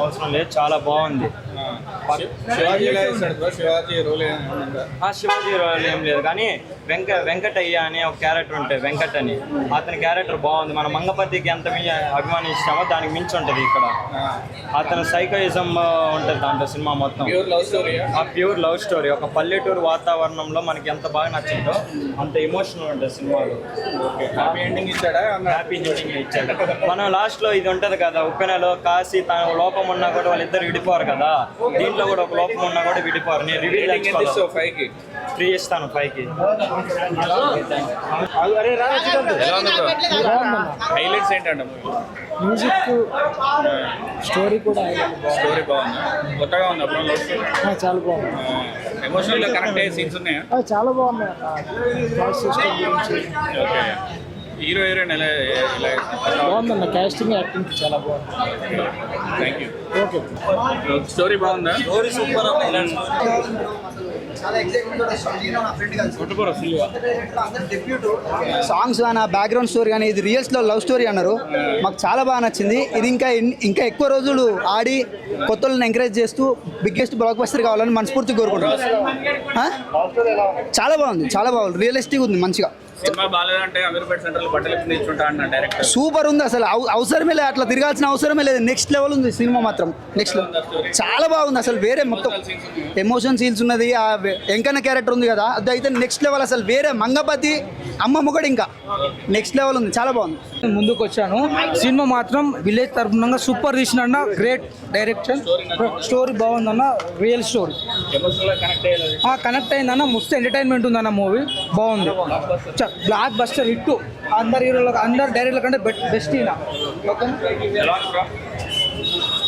అవసరం లేదు చాలా బాగుంది. శివాజీ శివాజీ రోల్ శివాజీ ఏం లేదు కానీ వెంక వెంకటయ్య అనే ఒక క్యారెక్టర్ ఉంటుంది వెంకట్ అని. అతని క్యారెక్టర్ బాగుంది. మన మంగపతికి ఎంత అభిమానిస్తామో దానికి మించి ఉంటుంది ఇక్కడ. అతను సైకోయిజం ఉంటుంది దాంట్లో సినిమా మొత్తం. లవ్ స్టోరీ ఆ? Pure love story. ఒక పల్లెటూరు వాతావరణంలో మనకి ఎంత బాగా నచ్చిందో అంత ఎమోషనల్ ఉంటుంది సినిమాలో. హ్యాపీ ఎండింగ్ ఇచ్చాడా? హ్యాపీ ఎండింగ్ ఇచ్చాడు. మనం లాస్ట్లో ఇది ఉంటది కదా ఉప్పెనలో కాసి తన లోపం ఉన్నా కూడా వాళ్ళిద్దరు విడిపోరు కదా. దీంట్లో కూడా ఒక లోపం ఉన్నా కూడా విడిపోరు. నేను రివీల్ ఎండింగ్ ఎంత ఇస్తావు ఫైవ్కి ఫ్రీ ఇస్తాను ఫైవ్కి ఎలా ఉంది బ్రో హైలైట్స్ ఏంటంటే మ్యూజిక్ స్టోరీ కూడా స్టోరీ బాగుందా? కొత్తగా ఉంది అప్పుడు చాలా బాగుంది. ఎమోషనల్గా కనెక్ట్ అయ్యే సీన్స్ ఉన్నాయా? ఆ, చాలా సిస్టమ్ గురించి. ఓకే హీరో హీరోయిన్ ఎలా బాగుందన్న క్యాస్టింగ్ యాక్టింగ్ చాలా బాగుంది. థ్యాంక్ యూ ఓకే స్టోరీ బాగుందా? కొట్టుకోరు సిల్వా సాంగ్స్ కానీ ఆ బ్యాక్గ్రౌండ్ స్టోరీ కానీ ఇది రియల్స్లో లవ్ స్టోరీ అన్నారు. మాకు చాలా బాగా నచ్చింది. ఇది ఇంకా ఇంకా ఎక్కువ రోజులు ఆడి కొత్త వాళ్ళని ఎంకరేజ్ చేస్తూ బిగ్గెస్ట్ బ్లాక్ బస్టర్ కావాలని మనస్ఫూర్తిగా కోరుకుంటున్నాం? చాలా బాగుంది చాలా బాగుంది. రియలిస్టిక్ ఉంది మంచిగా. అన్న సూపర్ ఉంది అసలు. అవ- అవసరమే లేదు. అట్లా తిరగాల్సిన అవసరమే లేదు. నెక్స్ట్ లెవెల్ ఉంది సినిమా మాత్రం. నెక్స్ట్ లెవెల్ చాలా బాగుంది అసలు. వేరే మొత్తం ఎమోషన్ సీన్స్ ఉన్నది. ఆ వెంకన్న క్యారెక్టర్ ఉంది కదా. అది అయితే నెక్స్ట్ లెవెల్ అసలు. వేరే మంగపతి అమ్మ మొగడు ఇంకా. నెక్స్ట్ లెవెల్ ఉంది. చాలా బాగుంది. ముందుకు వచ్చాను సినిమా మాత్రం విలేజ్ తరఫున సూపర్ తీసినన్న గ్రేట్ డైరెక్షన్ స్టోరీ బాగుందన్న. రియల్ స్టోరీ ఎమోషనల్గా కనెక్ట్ అయ్యేది. ఆ కనెక్ట్ అయిందన్న. మస్తు ఎంటర్టైన్మెంట్ ఉందన్న మూవీ బాగుంది. బ్లాక్ బస్టర్ హిట్ అందరు హీరోలకు అందరు డైరెక్టర్ల కంటే బెస్ట్ ఈయన.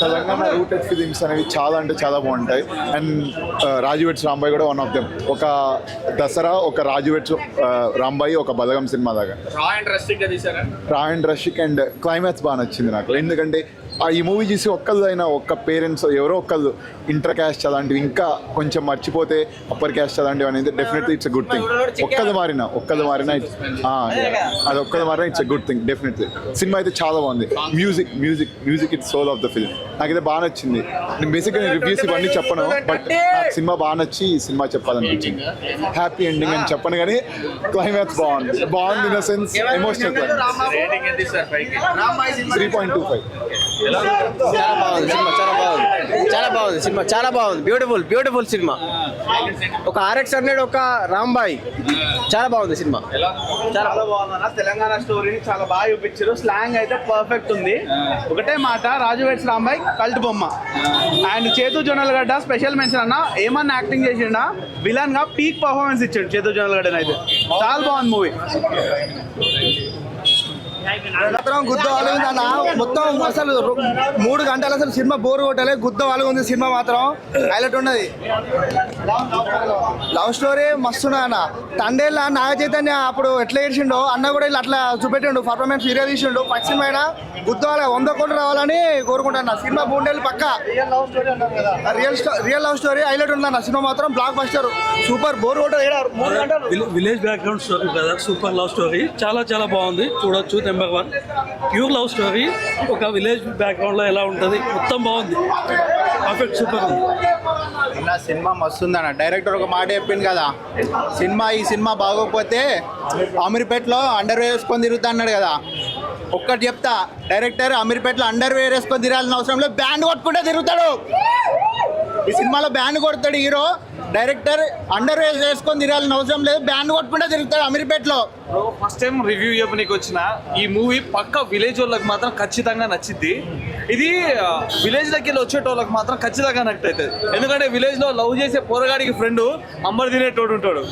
తెలంగాణ రూటెడ్ ఫిలిమ్స్ అనేవి చాలా అంటే చాలా బాగుంటాయి. అండ్ రాజువెట్స్ రాంబాయి కూడా వన్ ఆఫ్ దెమ్ ఒక దసరా ఒక రాజువెట్స్ రాంబాయి ఒక బలగం సినిమా లాగా. రా అండ్ రషిక్ అండ్ క్లైమాక్స్ బాగా నచ్చింది నాకు. ఎందుకంటే ఈ మూవీ చూసి ఒక్కళ్ళు అయినా ఒక్క పేరెంట్స్ ఎవరో ఒక్కళ్ళు ఇంటర్ క్యాస్ట్ అలాంటివి ఇంకా కొంచెం మర్చిపోతే అప్పర్ క్యాస్ట్ అలాంటివి అనేది డెఫినెట్లీ ఇట్స్ గుడ్ థింగ్ ఒక్కళ్ళు మారినా ఒక్కళ్ళు మారినా ఆ, అది ఒక్కళ్ళు మారినా ఇట్స్ గుడ్ థింగ్ డెఫినెట్లీ సినిమా అయితే చాలా బాగుంది. Music music music it's soul of the film నాకైతే బాగా నచ్చింది. నేను బేసిక్గా నేను రివ్యూస్ ఇవన్నీ చెప్పను బట్ నాకు సినిమా బాగా నచ్చి ఈ సినిమా చెప్పాలనిపించింది. హ్యాపీ ఎండింగ్ అని చెప్పను కానీ క్లైమాక్స్ బాగుంది. బాగుంది in the sense emotional three point two five చాలా బాగుంది సినిమా చాలా బాగుంది. చాలా బాగుంది సినిమా చాలా బాగుంది. బ్యూటిఫుల్ బ్యూటిఫుల్ సినిమా. ఒక ఆర్ఎక్స్ హండ్రెడ్ ఒక రాంబాయ్ చాలా బాగుంది సినిమా. చాలా బాగుందన్న. తెలంగాణ స్టోరీని చాలా బాగా చూపించారు. స్లాంగ్ అయితే పర్ఫెక్ట్ ఉంది. ఒకటే మాట రాజు వెట్స్ రాంబాయ్ కల్ట్ బొమ్మ. And Chetu Jonnalagadda special mention అన్న. ఏమన్నా యాక్టింగ్ చేసిండా? విలన్గా పీక్ పర్ఫార్మెన్స్ ఇచ్చాడు చేతు జొన్నలగడ్డ అయితే చాలా బాగుంది మూవీ మాత్రం గుద్ద వాళ్ళు ఉంది అన్న. మొత్తం అసలు మూడు గంటలు అసలు సినిమా బోర్ కొట్టలే గుద్ద వాళ్ళు ఉంది సినిమా మాత్రం. హైలైట్ ఉన్నది. లవ్ స్టోరీ మస్తు ఉన్నది అన్న. తండేళ్ళ నాగ చైతన్య అప్పుడు ఎట్లా ఏడ్చిండో అన్న కూడా ఇలా అట్లా చూపెట్టిండు పర్ఫార్మెన్స్ వీడియో తీసిండు. ఫస్ట్ సినిమా అయినా గుద్ద వాళ్ళ వంద కోట్లు రావాలని కోరుకుంటున్నా సినిమా మూడేళ్ళు పక్క. Real real love story highlight ఉంది అన్న. సినిమా మాత్రం బ్లాక్ బస్టర్ సూపర్ బోర్ కొట్టదు village background story brother super love story. చాలా చాలా బాగుంది. చూడొచ్చు number one. Pure love story ఒక విలేజ్ బ్యాక్గ్రౌండ్లో ఎలా ఉంటుంది? మొత్తం బాగుంది. పర్ఫెక్ట్ సూపర్ ఉంది. అన్న సినిమా మస్తుందన్న. డైరెక్టర్ ఒక మాట చెప్పింది కదా. సినిమా ఈ సినిమా బాగోకపోతే అమీర్పేటలో అండర్ వేర్ వేసుకొని తిరుగుతా అన్నాడు కదా. ఒక్కటి చెప్తా. డైరెక్టర్ అమీర్పేటలో అండర్ వేర్ వేసుకొని తిరగాల్సిన అవసరం లేదు. బ్యాండ్ కొట్టుకుంటే తిరుగుతాడు. ఈ సినిమాలో బ్యాండ్ కొడతాడు హీరో. డైరెక్టర్ అండర్ వేర్ వేసుకొని తిరగాలని అవసరం లేదు. బ్యాండ్ కొట్టుకుంటే తిరుగుతాడు అమీర్పేటలో. ఫస్ట్ టైం రివ్యూ చెప్పనీకి వచ్చిన ఈ మూవీ పక్క విలేజ్ వాళ్ళకి మాత్రం ఖచ్చితంగా నచ్చింది ఇది విలేజ్ దగ్గర వచ్చేటోళ్ళకి మాత్రం ఖచ్చితంగా నచ్చుతుంది అవుతుంది ఎందుకంటే విలేజ్లో లవ్ చేసే పోరగాడికి ఫ్రెండ్ అంబర్ తినేటోడు ఉంటాడు.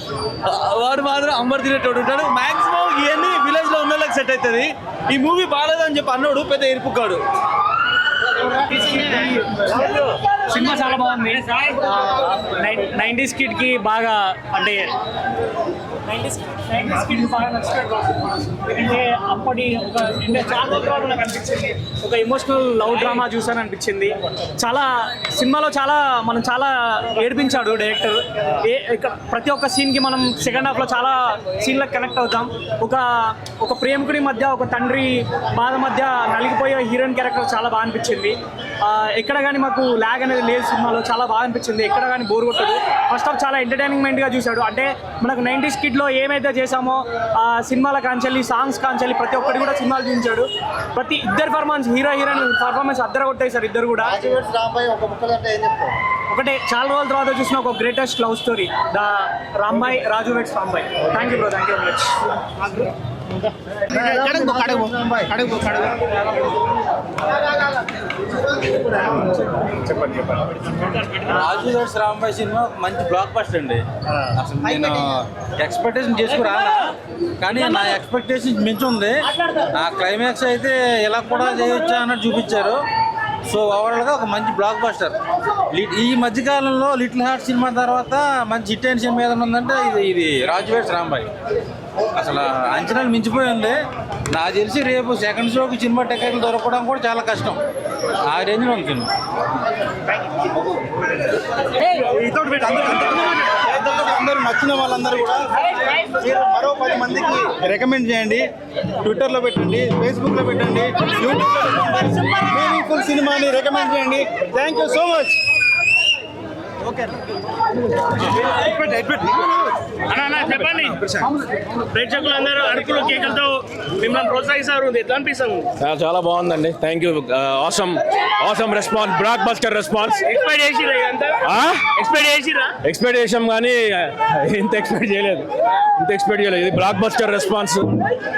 వాడు మాత్రం అంబర్ తినేటోడు ఉంటాడు. మాక్సిమం ఇవన్నీ విలేజ్లో ఉన్న వాళ్ళకి సెట్ అవుతుంది. ఈ మూవీ బాగాలేదని చెప్పి అన్నాడు పెద్ద ఇరుపుకాడు సినిమా చాలా బాగుంది. నైంటీస్ కిడ్కి బాగా అంటే నైంటీస్ నైంటీస్ బాగా ఎందుకంటే అప్పటి ఒక చాలా తర్వాత నాకు అనిపించింది. ఒక ఎమోషనల్ లవ్ డ్రామా చూసాను అనిపించింది. చాలా సినిమాలో చాలా మనం చాలా ఏడిపించాడు డైరెక్టర్ ఏ ప్రతి ఒక్క సీన్కి మనం సెకండ్ హాఫ్లో చాలా సీన్లకు కనెక్ట్ అవుతాం. ఒక ఒక ప్రేమికుడి మధ్య ఒక తండ్రి బాధ మధ్య నలిగిపోయే హీరోయిన్ క్యారెక్టర్ చాలా బాగా అనిపించింది. ఎక్కడ కానీ మాకు ల్యాగ్ అనేది లేదు సినిమాలో. చాలా బాగా అనిపించింది. ఎక్కడ కానీ బోర్ కొట్టదు. ఫస్ట్ ఆఫ్ చాలా ఎంటర్టైన్మెంట్గా చూశాడు. అంటే మనకు నైంటీస్ కిడ్లో ఏమైతే చేసామో ఆ సినిమాల కాంచెల్లి సాంగ్స్ కాంచెల్లి ప్రతి ఒక్కటి కూడా సినిమాలు చూపించాడు. ప్రతి ఇద్దరు పర్ఫార్మెన్స్ హీరో హీరోయిన్ పర్ఫార్మెన్స్ అద్దరు కొట్టేశారు ఇద్దరు కూడా. ఒకటే చాలా రోజుల తర్వాత చూసిన ఒక greatest love story the Rambai Raju weds Rambai. Thank you bro thank you much Raju గారి రాంబాయ్ సినిమా మంచి బ్లాక్ బస్టర్ అండి అసలు నేను ఎక్స్పెక్టేషన్ చేసుకురాలా? కానీ నా ఎక్స్పెక్టేషన్ మించి ఉంది ఆ క్లైమాక్స్ అయితే ఇలా కూడా చేయొచ్చా అన్నట్టు చూపించారు. సో ఓవరాల్గా ఒక మంచి బ్లాక్ బస్టర్ ఈ మధ్యకాలంలో లిటిల్ హార్ట్ సినిమా తర్వాత మంచి హిట్ అయిన సినిమా ఏదైనా ఉందంటే ఇది ఇది రాజువేట్స్ రాంబాయ్ అసలు అంచనాలు మించిపోయింది. నాకు తెలిసి రేపు సెకండ్ షోకి సినిమా టికెట్లు దొరకడం కూడా చాలా కష్టం. ఆ రేంజ్లో ఉంది సినిమా. అందరూ నచ్చిన వాళ్ళందరూ కూడా మీరు మరో పది మందికి రికమెండ్ చేయండి. ట్విట్టర్లో పెట్టండి ఫేస్బుక్లో పెట్టండి యూట్యూబ్లో పెట్టండి. మీనింగ్ఫుల్ సినిమాని రికమెండ్ చేయండి. థ్యాంక్ యూ సో మచ్ చెప్పండి. ప్రేక్షకులందరూ అరుకులు కేకలతో మిమ్మల్ని ప్రోత్సహిస్తారు. ఎట్లా అనిపిస్తాము చాలా బాగుందండి. Thank you awesome awesome response blockbuster response expect చేసిరా ఎక్స్పెక్ట్ చేసిరా ఎక్స్పెక్ట్ చేసాం కానీ ఇంత ఎక్స్పెక్ట్ చేయలేదు. ఇంత ఎక్స్పెక్ట్ చేయలేదు. ఇది బ్లాక్ బస్టర్ రెస్పాన్స్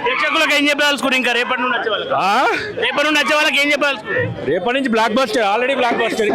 ప్రేక్షకులకు ఏం చెప్పాల్సుకుని ఇంకా రేపటి నుండి వచ్చే వాళ్ళకి? రేపటి నుండి వచ్చే వాళ్ళకి ఏం చెప్పాల్సుకుని రేపటి నుంచి blockbuster already blockbuster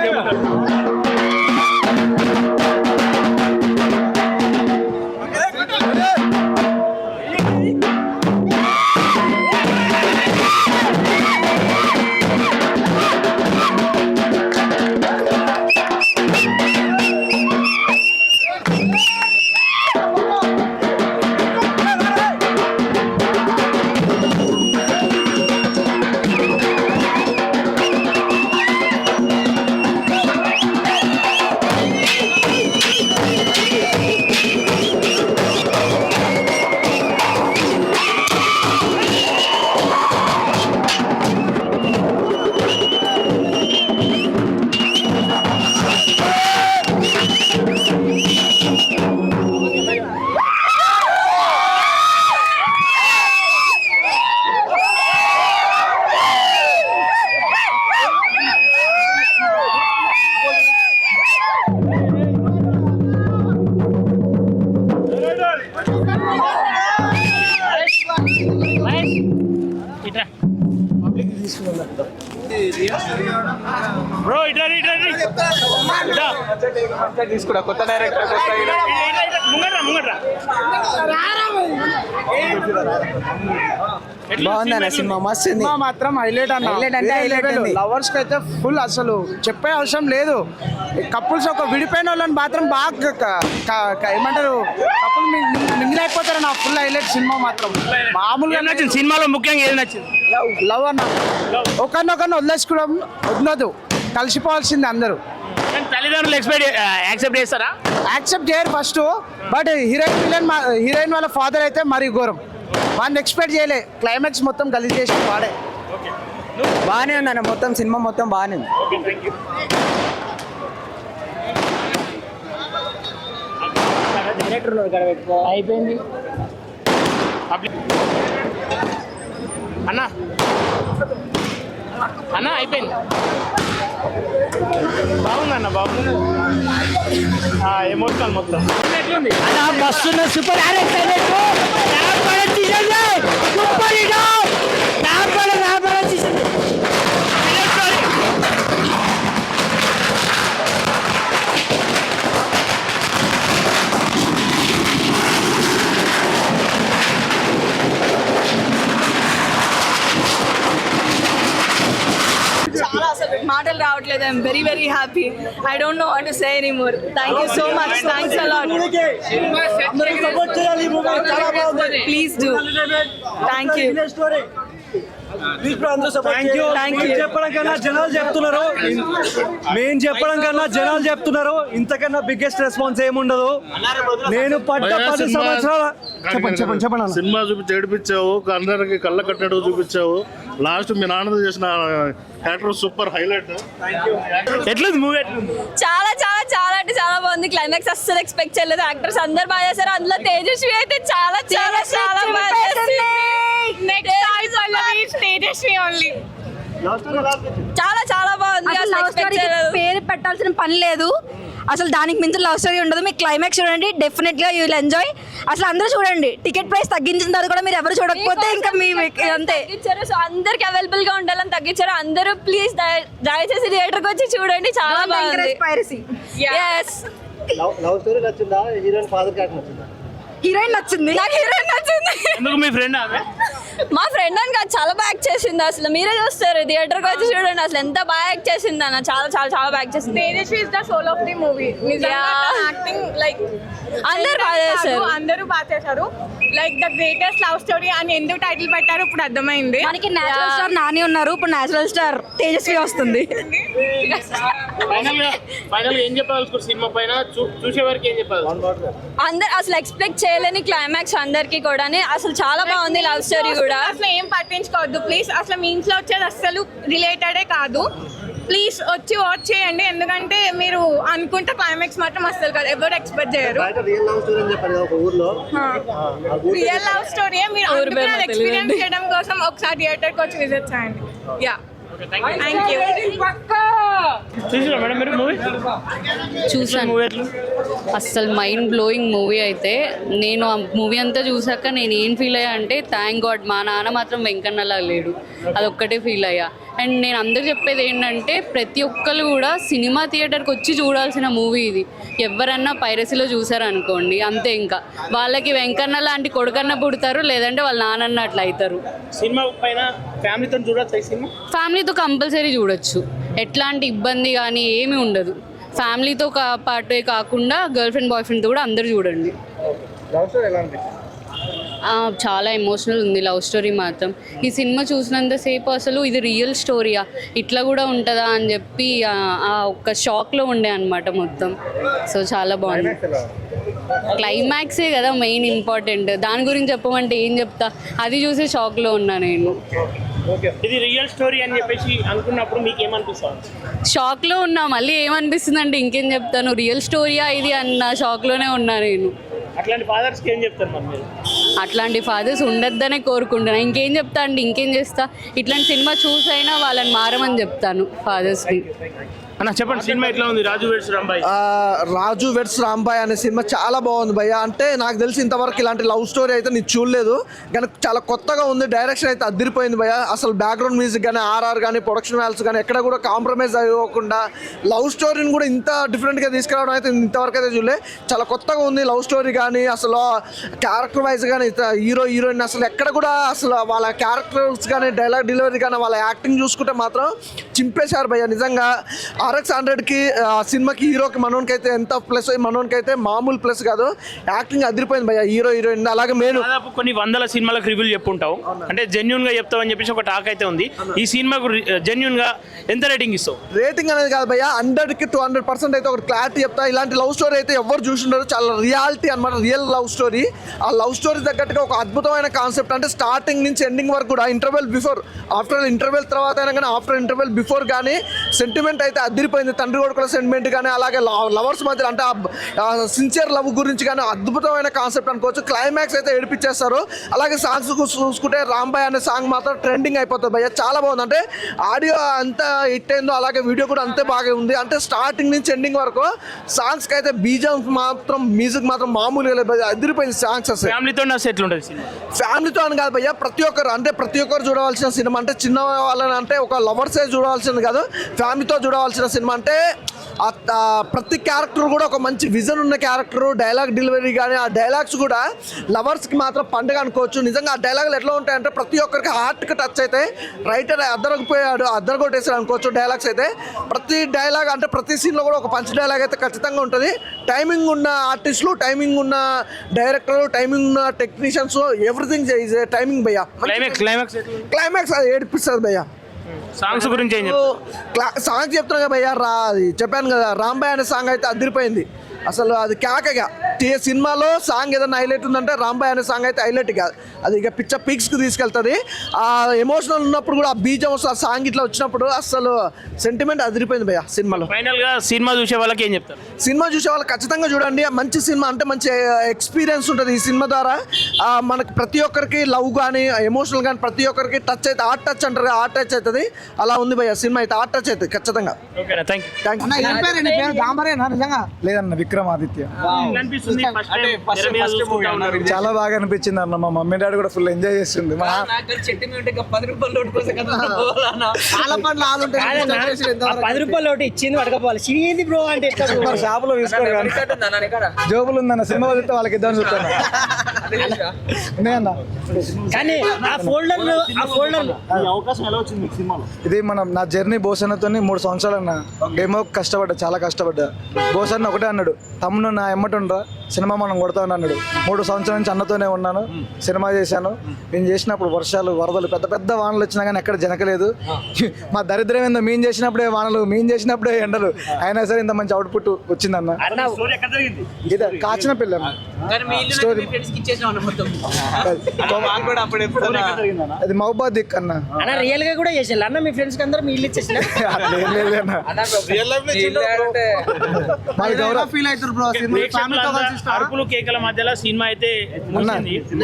director కొత్త బాగుందన్న సినిమా మస్తు సినిమా మాత్రం హైలైట్ అన్న Highlight అంటే ఉంది. లవర్స్కి అయితే ఫుల్ అసలు చెప్పే అవసరం లేదు కపుల్స్ ఒక విడిపోయిన వాళ్ళని మాత్రం బాగా ఏమంటారు కపుల్ మింగిలైపోతారు నా ఫుల్ హైలైట్ సినిమా మాత్రం మామూలుగా నచ్చింది సినిమాలో ముఖ్యంగా ఏది నచ్చింది లవ్ అన్న ఒకరినొకరిని వదిలేసుకోవడం వదలదు కలిసిపోవాల్సింది అందరూ తల్లిదండ్రులు ఎక్స్పెక్ట్ యాక్సెప్ట్ చేస్తారా? యాక్సెప్ట్ చేయరు first but heroine villain heroine వాళ్ళ ఫాదర్ అయితే మరీ ఘోరం. వాడిని ఎక్స్పెక్ట్ చేయలే. క్లైమాక్స్ మొత్తం గలీజ్ చేసి వాడే. బాగానే ఉందన్న మొత్తం సినిమా మొత్తం బాగానే ఉంది. అయిపోయింది. అన్న. అన్న అయిపోయింది. బాగుందన్న బాగుంది. ఎమోషనల్ మొత్తం. ఎట్లుంది? వస్తున్న సూపర్. చాలా అసలు మాటలు రావట్లేదు I'm very very happy I don't know what to say any more thank you so much thanks a lot please do thank you thank you thank you చెప్పడం కన్నా జనాలు చెప్తున్నారు. మేము చెప్పడం కన్నా జనాలు చెప్తున్నారు. ఇంతకన్నా బిగ్గెస్ట్ రెస్పాన్స్ ఏముండదు. నేను పడ్డ పది సంవత్సరాల చెప్పండి చెప్పండి చెప్పండి అన్న. సినిమా చూపించి ఏడిపించావు అందరికి కళ్ళ కట్టినట్టు చూపించావు. లాస్ట్ మీ నాన్న చేసిన క్యారెక్టర్ సూపర్ హైలైట్. ఎట్లుంది మూవీ చాలా చాలా చాలా అంటే చాలా బాగుంది. క్లైమాక్స్ అస్సలు ఎక్స్పెక్ట్ చేయలేదు. యాక్టర్స్ అందరు బాగా చేశారు. అందులో తేజస్వి అయితే చాలా చాలా చాలా బాగా తేజస్వి ఓన్లీ చాలా చాలా బాగుంది. పేరు పెట్టాల్సిన పని లేదు. అసలు దానికి మించిన లవ్ స్టోరీ ఉండదు. మీకు క్లైమాక్స్ చూడండి డెఫినెట్గా యూ విల్ ఎంజాయ్ అసలు అందరూ చూడండి టికెట్ ప్రైస్ తగ్గించిన తర్వాత కూడా మీరు ఎవరు చూడకపోతే ఇంకా మీ అంతే. తగ్గించారు సో అందరికి అవైలబుల్గా ఉండాలని తగ్గించారు. అందరూ ప్లీజ్ దయచేసి థియేటర్కి వచ్చి చూడండి చాలా బాగుంది. పైరసీ ఎస్ లవ్ స్టోరీ నచ్చిందా? హీరోయిన్ ఫాదర్ క్యారెక్టర్ నచ్చిందా? హీరోయిన్ నచ్చింది. నాకు హీరోయిన్ నచ్చింది. ఎందుకు మీ ఫ్రెండ్ ఆమె? మా ఫ్రెండ్ అని కాదు చాలా బాగా యాక్ట్ చేసింది అసలు. మీరే చూస్తారు థియేటర్కి వచ్చి చూడండి అసలు ఎంత బాగా యాక్ట్ చేసింది అన్న. చాలా చాలా చాలా బాగా యాక్ట్ చేసింది. Tejaswi is the soul of the movie acting like అందరూ బాగా చేశారు అందరూ బాగా చేశారు. Like the greatest love story అని ఎందుకు టైటిల్ పెట్టారు ఇప్పుడు అర్థమైంది. మనకి నేచురల్ స్టార్ నాని ఉన్నారు ఇప్పుడు నేచురల్ స్టార్ తేజస్వి వస్తుంది. ఫైనల్గా ఫైనల్గా ఏం చెప్పాలి సినిమా పైన? చూసే వరకు ఏం చెప్పాలి? అందరు అసలు ఎక్స్పెక్ట్ చేయలేని క్లైమాక్స్ అందరికి కూడా అసలు చాలా బాగుంది లవ్ స్టోరీ కూడా. అసలు ఏం పట్టించుకోవద్దు. ప్లీజ్ అసలు మీ ఇంట్లో వచ్చేది అస్సలు రిలేటెడే కాదు. ప్లీజ్ వచ్చి వాచ్ చేయండి. ఎందుకంటే మీరు అనుకుంటే క్లైమాక్స్ మాత్రం అస్సలు కాదు. ఎవరు ఎక్స్పెక్ట్ చేయరు. రియల్ లవ్ స్టోరీ అని చెప్పారు కదా ఒక ఊర్లో. రియల్ లవ్ స్టోరీ మీరు ఎక్స్పీరియన్స్ చేయడం కోసం ఒకసారి థియేటర్కి వచ్చి విజిట్ చేయండి. యా థ్యాంక్ యూ చూసారా మేడం మీరు మూవీ చూసాను అస్సలు మైండ్ బ్లోయింగ్ మూవీ అయితే. నేను ఆ మూవీ అంతా చూసాక నేను ఏం ఫీల్ అయ్యా అంటే థ్యాంక్ గాడ్ మా నాన్న మాత్రం వెంకన్నలా లేడు. అదొక్కటే ఫీల్ అయ్యా. అండ్ నేను అందరు చెప్పేది ఏంటంటే ప్రతి ఒక్కరు కూడా సినిమా థియేటర్కి వచ్చి చూడాల్సిన మూవీ ఇది. ఎవరన్నా పైరసీలో చూసారనుకోండి అంతే ఇంకా. వాళ్ళకి వెంకన్న లాంటి కొడుకన్న పుడతారు లేదంటే వాళ్ళ నాన్నన్న అట్లా అవుతారు సినిమా పైన ఫ్యామిలీతో చూడొచ్చు ఫ్యామిలీతో కంపల్సరీ చూడొచ్చు. ఎట్లాంటి ఇబ్బంది కానీ ఏమీ ఉండదు. ఫ్యామిలీతో కా పాటే కాకుండా గర్ల్ ఫ్రెండ్ బాయ్ ఫ్రెండ్తో కూడా అందరూ చూడండి. చాలా ఎమోషనల్ ఉంది లవ్ స్టోరీ మాత్రం. ఈ సినిమా చూసినంతసేపు అసలు ఇది రియల్ స్టోరీయా? ఇట్లా కూడా ఉంటుందా అని చెప్పి ఆ ఆ ఒక్క షాక్లో ఉండే అనమాట మొత్తం. సో చాలా బాగుంది. క్లైమాక్సే కదా మెయిన్ ఇంపార్టెంట్ దాని గురించి చెప్పమంటే ఏం చెప్తా? అది చూసి షాక్లో ఉన్నా నేను. ఇది రియల్ స్టోరీ అని చెప్పేసి అనుకున్నప్పుడు మీకు ఏమనిపిస్తుంది? షాక్లో ఉన్నా మళ్ళీ ఏమనిపిస్తుంది అంటే ఇంకేం చెప్తాను? రియల్ స్టోరీయా ఇది అన్న షాక్లోనే ఉన్నా నేను. అట్లాంటి ఫాదర్స్కి ఏం చెప్తారు మరి మీరు? అట్లాంటి ఫాదర్స్ ఉండొద్దనే కోరుకుంటున్నా. ఇంకేం చెప్తా అండి? ఇంకేం చేస్తా? ఇట్లాంటి సినిమా చూసైనా వాళ్ళని మారమని చెప్తాను ఫాదర్స్ని అన్న చెప్పండి సినిమా ఎట్లా ఉంది? రాజు వెడ్స్ రాంబాయ్. రాజు వెడ్స్ రాంబాయ్ అనే సినిమా చాలా బాగుంది భయ్య. అంటే నాకు తెలిసి ఇంతవరకు ఇలాంటి లవ్ స్టోరీ అయితే నేను చూడలేదు. కానీ చాలా కొత్తగా ఉంది డైరెక్షన్ అయితే అదిరిపోయింది భయ్య. అసలు బ్యాక్గ్రౌండ్ మ్యూజిక్ కానీ ఆర్ఆర్ కానీ ప్రొడక్షన్ వాల్స్ కానీ ఎక్కడ కూడా కాంప్రమైజ్ అవ్వకుండా లవ్ స్టోరీని కూడా ఇంత డిఫరెంట్గా తీసుకురావడం అయితే ఇంతవరకు అయితే చూడలే. చాలా కొత్తగా ఉంది లవ్ స్టోరీ కానీ అసలు క్యారెక్టర్ వైజ్ కానీ హీరో హీరోయిన్ అసలు ఎక్కడ కూడా అసలు వాళ్ళ క్యారెక్టర్స్ కానీ డైలాగ్ డెలివరీ కానీ వాళ్ళ యాక్టింగ్ చూసుకుంటే మాత్రం చింపేశారు భయ్య నిజంగా. ఆర్ఎక్స్ హండ్రెడ్కి సినిమాకి హీరోకి మనోనికి అయితే ఎంత ప్లస్ మనోనికి అయితే మామూలు ప్లస్ కాదు. యాక్టింగ్ అదిరిపోయింది భయ్య హీరో హీరోయిన్. అలాగే మెయిన్ దాదాపు కొన్ని వందల సినిమాలకు రివ్యూలు చెప్పుంటావు. అంటే జెన్యున్గా చెప్తావని చెప్పేసి ఒక టాక్ అయితే ఉంది. ఈ సినిమాకు జెన్యున్గా ఎంత రేటింగ్ ఇస్తావు? రేటింగ్ అనేది కాదు భయ్య హండ్రెడ్కి టూ హండ్రెడ్ పర్సెంట్ అయితే ఒక క్లారిటీ చెప్తా. ఇలాంటి లవ్ స్టోరీ అయితే ఎవరు చూసిండరు. చాలా రియాలిటీ అనమాట రియల్ లవ్ స్టోరీ. ఆ లవ్ స్టోరీ తగ్గట్టుగా ఒక అద్భుతమైన కాన్సెప్ట్. అంటే స్టార్టింగ్ నుంచి ఎండింగ్ వరకు కూడా ఇంటర్వెల్ బిఫోర్ ఆఫ్టర్ ఇంటర్వెల్ తర్వాత అయినా కానీ ఆఫ్టర్ ఇంటర్వెల్ బిఫోర్ కానీ సెంటిమెంట్ అయితే అదిరిపోయింది తండ్రి కొడుకుల సెంటిమెంట్ కానీ అలాగే లవర్స్ మధ్య అంటే సిన్సియర్ లవ్ గురించి కానీ అద్భుతమైన కాన్సెప్ట్ అనుకోవచ్చు. క్లైమాక్స్ అయితే ఏడిపించేస్తారు అలాగే సాంగ్స్ చూసుకుంటే రాంబాయ్ అనే సాంగ్ మాత్రం ట్రెండింగ్ అయిపోతుంది భయ్య. చాలా బాగుంది. అంటే ఆడియో అంత హిట్ అయిందో అలాగే వీడియో కూడా అంతే బాగా ఉంది. అంటే స్టార్టింగ్ నుంచి ఎండింగ్ వరకు సాంగ్స్కి అయితే బీజం మాత్రం మ్యూజిక్ మాత్రం మామూలుగా లేదు అదిరిపోయింది సాంగ్స్ అసలు. ఫ్యామిలీతో ఫ్యామిలీతో అని కాదు భయ్య ప్రతి ఒక్కరు అంటే ప్రతి ఒక్కరు చూడవలసిన సినిమా. అంటే చిన్న వాళ్ళని అంటే ఒక లవర్సే చూడవలసింది కాదు ఫ్యామిలీతో చూడవలసిన సినిమా అంటే ప్రతి క్యారెక్టర్ కూడా ఒక మంచి విజన్ ఉన్న క్యారెక్టర్ డైలాగ్ డెలివరీ కానీ ఆ డైలాగ్స్ కూడా లవర్స్కి మాత్రం పండుగ అనుకోవచ్చు. నిజంగా ఆ డైలాగులు ఎట్లా ఉంటాయంటే ప్రతి ఒక్కరికి హార్ట్కి టచ్ అయితే రైటర్ అద్దరకపోయాడు అద్దరు కొట్టేసాడు అనుకోవచ్చు డైలాగ్స్ అయితే. ప్రతి డైలాగ్ అంటే ప్రతి సీన్లో కూడా ఒక పంచ్ డైలాగ్ అయితే ఖచ్చితంగా ఉంటుంది. టైమింగ్ ఉన్న ఆర్టిస్టులు టైమింగ్ ఉన్న డైరెక్టర్ టైమింగ్ ఉన్న టెక్నీషియన్స్ ఎవ్రీథింగ్ టైమింగ్ భయ్య. క్లైమాక్స్ క్లైమాక్స్ క్లైమాక్స్ అది ఏడిపిస్తుంది భయ్య. సాంగ్స్ గురించి ఏం చెప్తావు చెప్తున్నా కదా భయ్యా రా అది చెప్పాను కదా రాంబాయ్ అనే సాంగ్ అయితే అదిరిపోయింది. అసలు అది కేకగా. తే- సినిమాలో సాంగ్ ఏదైనా హైలైట్ ఉందంటే రాంబాయ్ అనే సాంగ్ అయితే హైలైట్ కాదు అది ఇక పిచ్చ పీక్స్కి తీసుకెళ్తుంది. ఆ ఎమోషనల్ ఉన్నప్పుడు కూడా ఆ బీజం ఆ సాంగ్ ఇట్లా వచ్చినప్పుడు అసలు సెంటిమెంట్ అదిరిపోయింది భయ్య సినిమాలో. ఫైనల్గా సినిమా చూసే వాళ్ళకి ఏం చెప్తారు? సినిమా చూసే వాళ్ళు ఖచ్చితంగా చూడండి. మంచి సినిమా అంటే మంచి ఎక్స్పీరియన్స్ ఉంటుంది ఈ సినిమా ద్వారా. ఆ, మనకు ప్రతి ఒక్కరికి లవ్ కానీ ఎమోషనల్ కానీ ప్రతి ఒక్కరికి టచ్ అయితే ఆర్ట్ టచ్ అంటారు ఆర్ట్ టచ్ అవుతుంది అలా ఉంది భయ్య సినిమా అయితే ఆర్ట్ టచ్ అవుతుంది ఖచ్చితంగా. ఓకేనా థ్యాంక్ యూ థ్యాంక్ నిజంగా? లేదన్న విక్రమాదిత్య. అనిపిస్తుంది ఫస్ట్ టైం చాలా బాగా అనిపించింది అన్న మా మమ్మీ డాడీ కూడా ఫుల్ ఎంజాయ్ ఆలు పది రూపాయలు ఒకటి ఇచ్చింది పడకపోవాలి. బ్రో అంటే ఎట్లా షాపులో తీసుకోరు కానీ. జోబులు ఉందన్న సినిమా వదిలితే వాళ్ళకి ఇద్దామని చూస్తాను. కానీ ఆ ఫోల్డర్ ఆ ఫోల్డర్ అవకాశం ఎలా వచ్చింది సినిమాలో? ఇది మనం నా జర్నీ బోసన్నతో మూడు సంవత్సరాలు అన్న. డెమో కష్టపడ్డా చాలా కష్టపడ్డా. బోసన్న ఒకటే అన్నాడు తమ్ముడు నా ఎమ్మటి ఉండరా సినిమా మనం కొడతామని అన్నాడు. మూడు సంవత్సరాల నుంచి అన్నతోనే ఉన్నాను. సినిమా చేశాను. నేను చేసినప్పుడు వర్షాలు వరదలు పెద్ద పెద్ద వానలు వచ్చినా కానీ ఎక్కడ జనకలేదు. మా దరిద్రం ఏందో మేము చేసినప్పుడే వానలు మేము చేసినప్పుడే ఎండలు. అయినా సరే ఇంత మంచి అవుట్పుట్ వచ్చిందన్న. స్టోరీ ఎక్కడ జరిగింది? ఇది కాచిన పిల్ల స్టోరీ అది మహబాద్ దిక్ అన్న. అన్న రియల్గా కూడా చేసేయాలి అన్న మీ ఫ్రెండ్స్ అందరూ మీ ఇల్లు ఇచ్చేసిన ఫీల్ అవుతారు బ్రో అరుపులు కేకల మధ్యలో సినిమా అయితే.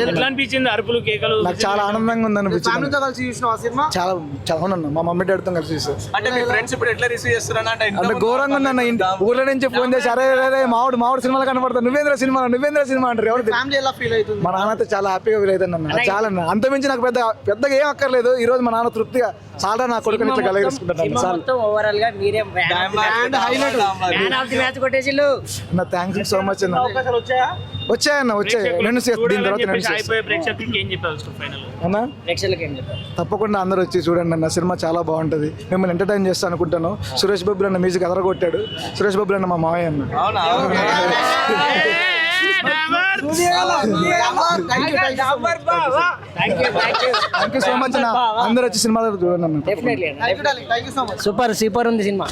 ఎట్లా అనిపించింది అరుపులు కేకలు? నాకు చాలా ఆనందంగా ఉంది అనిపించింది కలిసి చూసిన ఆ సినిమా? చాలా చాలా అవునన్న. మా మమ్మీ డాడీతో కలిసి చూసాను. అంటే మీ ఫ్రెండ్స్ ఇప్పుడు ఎట్లా రిసీవ్ చేస్తారన్నా అంటే ఘోరంగా ఉందన్న. ఊర్లో నుంచి ఫోన్ చేసి అరే అరే, మామిడి మామిడి సినిమాలు కనపడతారు నువ్వేంద్ర సినిమా? నువ్వేంద్ర సినిమా? అంటారు. ఎవరు తెలియదు. ఫ్యామిలీ ఎలా ఫీల్ అవుతుంది? మా నాన్న అయితే చాలా హ్యాపీగా ఫీల్ అవుతాను అన్న. చాలా అన్న. అంత మించి నాకు పెద్ద పెద్దగా ఏం అక్కర్లేదు. ఈ రోజు మా నాన్న తృప్తిగా చాలా నా కొడుకుని ఇట్లా కలగేసుకుంటాను ఓవరాల్గా మీరే థ్యాంక్స్ సో మచ్ అన్న అవకాశాలు వచ్చాయా? వచ్చాయన్న వచ్చాయి. రెండు దీని తర్వాత తప్పకుండా అందరూ వచ్చి చూడండి అన్న సినిమా చాలా బాగుంటుంది. మిమ్మల్ని ఎంటర్టైన్ చేస్తాను అనుకుంటాను. సురేష్ బాబు అన్న మ్యూజిక్ అదరగొట్టాడు. సురేష్ బాబు అన్న మా మావయ్య అన్న. థ్యాంక్ యూ సో మచ్ అందరూ వచ్చి సినిమా చూడండి సూపర్ సూపర్ ఉంది సినిమా.